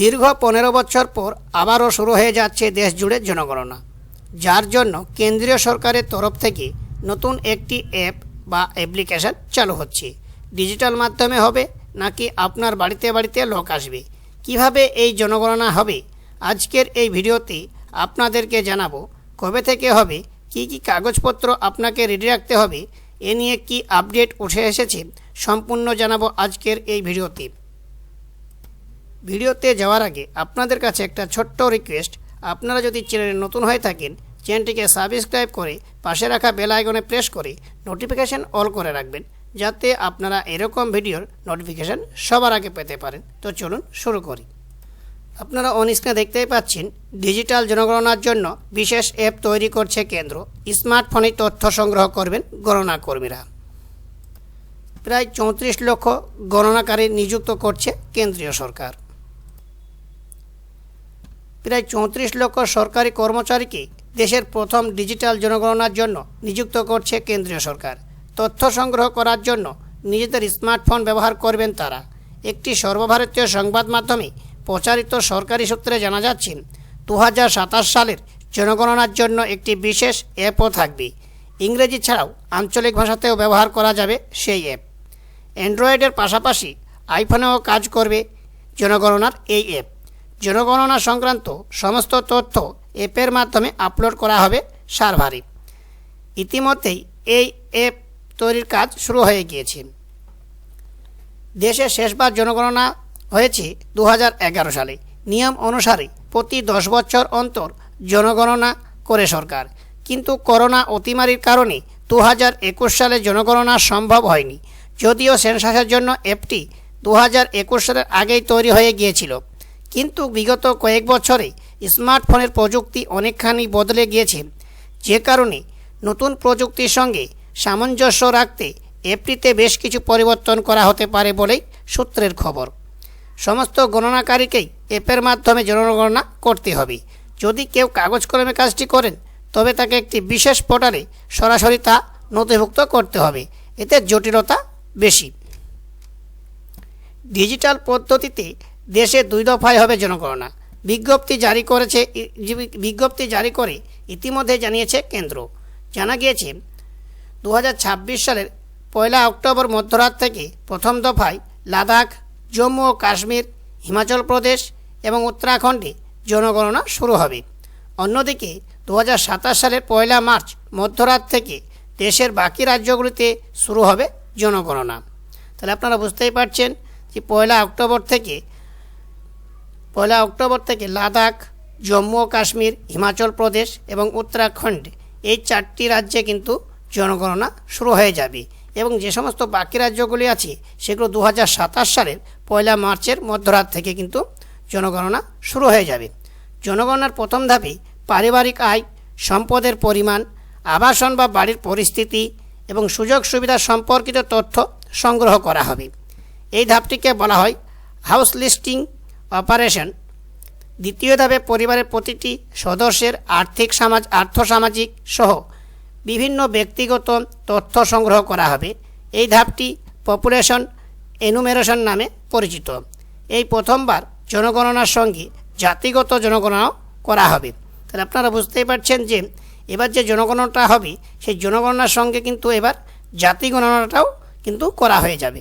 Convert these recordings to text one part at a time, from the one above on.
দীর্ঘ পনেরো বছর পর আবারও শুরু হয়ে যাচ্ছে দেশ জুড়ে জনগণনা। যার জন্য কেন্দ্রীয় সরকারের তরফ থেকে নতুন একটি অ্যাপ বা অ্যাপ্লিকেশন চালু হচ্ছে। ডিজিটাল মাধ্যমে হবে নাকি আপনার বাড়িতে বাড়িতে লোক আসবে? কীভাবে এই জনগণনা হবে? আজকের এই ভিডিওতে আপনাদেরকে জানাব কবে থেকে হবে, কি কি কাগজপত্র আপনাকে রেডি রাখতে হবে, এ নিয়ে কি আপডেট উঠে এসেছে সম্পূর্ণ জানাব আজকের এই ভিডিওতে। ভিডিওতে যাওয়ার আগে আপনাদের কাছে একটা ছোট্ট রিকোয়েস্ট আপনারা যদি চ্যানেলে নতুন হয়ে থাকেন, চ্যানেলটিকে সাবস্ক্রাইব করে পাশে রাখা বেল আইকনে প্রেস করে নোটিফিকেশান অল করে রাখবেন, যাতে আপনারা এরকম ভিডিওর নোটিফিকেশান সবার আগে পেতে পারেন। তো চলুন শুরু করি। আপনারা অন দেখতেই পাচ্ছেন ডিজিটাল জনগণনার জন্য বিশেষ অ্যাপ তৈরি করছে কেন্দ্র। স্মার্টফোনে তথ্য সংগ্রহ করবেন গণনা কর্মীরা প্রায় চৌত্রিশ লক্ষ গণনাকারী নিযুক্ত করছে কেন্দ্রীয় সরকার। প্রায় চৌত্রিশ লক্ষ সরকারি কর্মচারীকে দেশের প্রথম ডিজিটাল জনগণনার জন্য নিযুক্ত করছে কেন্দ্রীয় সরকার। তথ্য সংগ্রহ করার জন্য নিজেদের স্মার্টফোন ব্যবহার করবেন তারা। একটি সর্বভারতীয় সংবাদ মাধ্যমে প্রচারিত সরকারি সূত্রে জানা যাচ্ছে দু হাজার সাতাশ সালের জনগণনার জন্য একটি বিশেষ অ্যাপও থাকবে। ইংরেজি ছাড়াও আঞ্চলিক ভাষাতেও ব্যবহার করা যাবে সেই অ্যাপ। অ্যান্ড্রয়েডের পাশাপাশি আইফোনেও কাজ করবে জনগণনার এই অ্যাপ। জনগণনা সংক্রান্ত সমস্ত তথ্য অ্যাপের মাধ্যমে আপলোড করা হবে সার্ভারে। ইতিমধ্যেই এই অ্যাপ তৈরির কাজ শুরু হয়ে গিয়েছে। দেশে শেষবার জনগণনা হয়েছে দু হাজার এগারো সালে। নিয়ম অনুসারে প্রতি দশ বছর অন্তর জনগণনা করে সরকার। কিন্তু করোনা অতিমারির কারণে দু হাজার একুশ সালে জনগণনা সম্ভব হয়নি। যদিও সেন্সাসের জন্য অ্যাপটি দু হাজার একুশ সালের আগেই তৈরি হয়ে গিয়েছিল। কিন্তু বিগত কয়েক বছরে স্মার্টফোনের প্রযুক্তি অনেকখানি বদলে গিয়েছে। যে কারণে নতুন প্রযুক্তির সঙ্গে সামঞ্জস্য রাখতে অ্যাপটিতে বেশ কিছু পরিবর্তন করা হতে পারে বলেই সূত্রের খবর। সমস্ত গণনাকারীকেই অ্যাপের মাধ্যমে জনগণনা করতে হবে। যদি কেউ কাগজ কলমে কাজটি করেন, তবে তাকে একটি বিশেষ পোর্টালে সরাসরি তা নথিভুক্ত করতে হবে। এতে জটিলতা বেশি। ডিজিটাল পদ্ধতিতে দেশে দুই দফায় হবে জনগণনা। বিজ্ঞপ্তি জারি করেছে বিজ্ঞপ্তি জারি করে ইতিমধ্যে জানিয়েছে কেন্দ্র। জানা গিয়েছে দু হাজার ছাব্বিশ সালের পয়লা অক্টোবর মধ্যরাত থেকে প্রথম দফায় লাদাখ, জম্মু ও কাশ্মীর, হিমাচল প্রদেশ এবং উত্তরাখণ্ডে জনগণনা শুরু হবে। অন্যদিকে দু হাজার সাতাশ সালের পয়লা মার্চ মধ্যরাত থেকে দেশের বাকি রাজ্যগুলিতে শুরু হবে জনগণনা। তাহলে আপনারা বুঝতেই পারছেন যে পয়লা অক্টোবর থেকে পয়লা অক্টোবর থেকে লাদাখ, জম্মু ও কাশ্মীর, হিমাচল প্রদেশ এবং উত্তরাখণ্ড এই চারটি রাজ্যে কিন্তু জনগণনা শুরু হয়ে যাবে এবং যে সমস্ত বাকি রাজ্যগুলি আছে সেগুলো দু হাজার সাতাশ সালের পয়লা মার্চের মধ্যরাত থেকে কিন্তু জনগণনা শুরু হয়ে যাবে। জনগণনার প্রথম ধাপে পারিবারিক আয়, সম্পদের পরিমাণ, আবাসন বা বাড়ির পরিস্থিতি এবং সুযোগ সুবিধা সম্পর্কিত তথ্য সংগ্রহ করা হবে। এই ধাপটিকে বলা হয় হাউস লিস্টিং অপারেশন। দ্বিতীয় ধাপে পরিবারের প্রতিটি সদস্যের আর্থিক সামাজ আর্থসামাজিক সহ বিভিন্ন ব্যক্তিগত তথ্য সংগ্রহ করা হবে। এই ধাপটি পপুলেশন এনুমেরেশন নামে পরিচিত। এই প্রথমবার জনগণনার সঙ্গে জাতিগত জনগণনাও করা হবে। তাহলে আপনারা বুঝতেই পারছেন যে এবার যে জনগণনাটা হবে, সেই জনগণনার সঙ্গে কিন্তু এবার জাতি গণনাটাও কিন্তু করা হয়ে যাবে।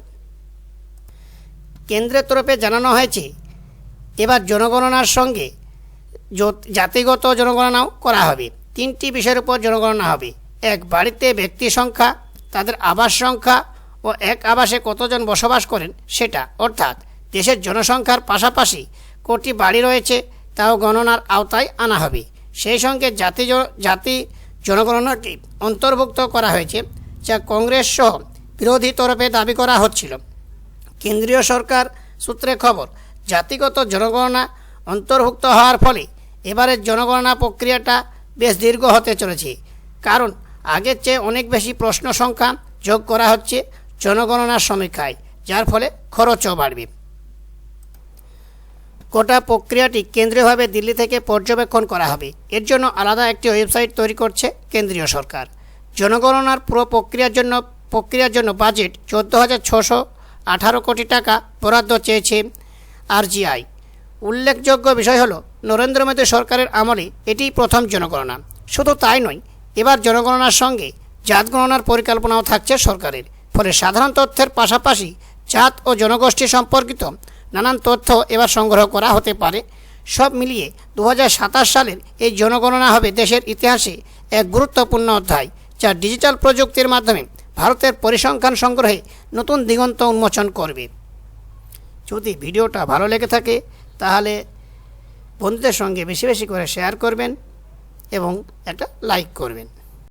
কেন্দ্রের তরফে জানানো হয়েছে এবার জনগণনার সঙ্গে জাতিগত জনগণনাও করা হবে। তিনটি বিষয়ের উপর জনগণনা হবে। এক বাড়িতে ব্যক্তি সংখ্যা, তাদের আবাস সংখ্যা ও এক আবাসে কতজন বসবাস করেন সেটা। অর্থাৎ দেশের জনসংখ্যার পাশাপাশি কোটি বাড়ি রয়েছে, তাও গণনার আওতায় আনা হবে। সেই সঙ্গে জাতি জাতি জনগণনাটি অন্তর্ভুক্ত করা হয়েছে, যা কংগ্রেস সহ বিরোধী তরফে দাবি করা হচ্ছিল। কেন্দ্রীয় সরকার সূত্রে খবর জাতিগত জনগণনা অন্তর্ভুক্ত হওয়ার ফলে এবারের জনগণনা প্রক্রিয়াটা বেশ দীর্ঘ হতে চলেছে। কারণ আগের চেয়ে অনেক বেশি প্রশ্ন সংখ্যা যোগ করা হচ্ছে জনগণনার সমীক্ষায়, যার ফলে খরচও বাড়বে। গোটা প্রক্রিয়াটি কেন্দ্রীয়ভাবে দিল্লি থেকে পর্যবেক্ষণ করা হবে। এর জন্য আলাদা একটি ওয়েবসাইট তৈরি করছে কেন্দ্রীয় সরকার। জনগণনার পুরো প্রক্রিয়ার জন্য প্রক্রিয়ার জন্য বাজেট চোদ্দ হাজার ছশো আঠারো কোটি টাকা বরাদ্দ চেয়েছে আরজিআই। উল্লেখযোগ্য বিষয় হলো, নরেন্দ্র মোদী সরকারের আমলে এটি প্রথম জনগণনা। শুধু তাই নয়, এবার জনগণনার সঙ্গে জাত গণনার পরিকল্পনাও থাকছে সরকারের। ফলে সাধারণ তথ্যের পাশাপাশি জাত ও জনগোষ্ঠী সম্পর্কিত নানান তথ্য এবার সংগ্রহ করা হতে পারে। সব মিলিয়ে দু হাজার সাতাশ সালের এই জনগণনা হবে দেশের ইতিহাসে এক গুরুত্বপূর্ণ অধ্যায়, যা ডিজিটাল প্রযুক্তির মাধ্যমে ভারতের পরিসংখ্যান সংগ্রহে নতুন দিগন্ত উন্মোচন করবে। যদি ভিডিওটা ভালো লেগে থাকে, তাহলে বন্ধুদের সঙ্গে বেশি বেশি করে শেয়ার করবেন এবং একটা লাইক করবেন।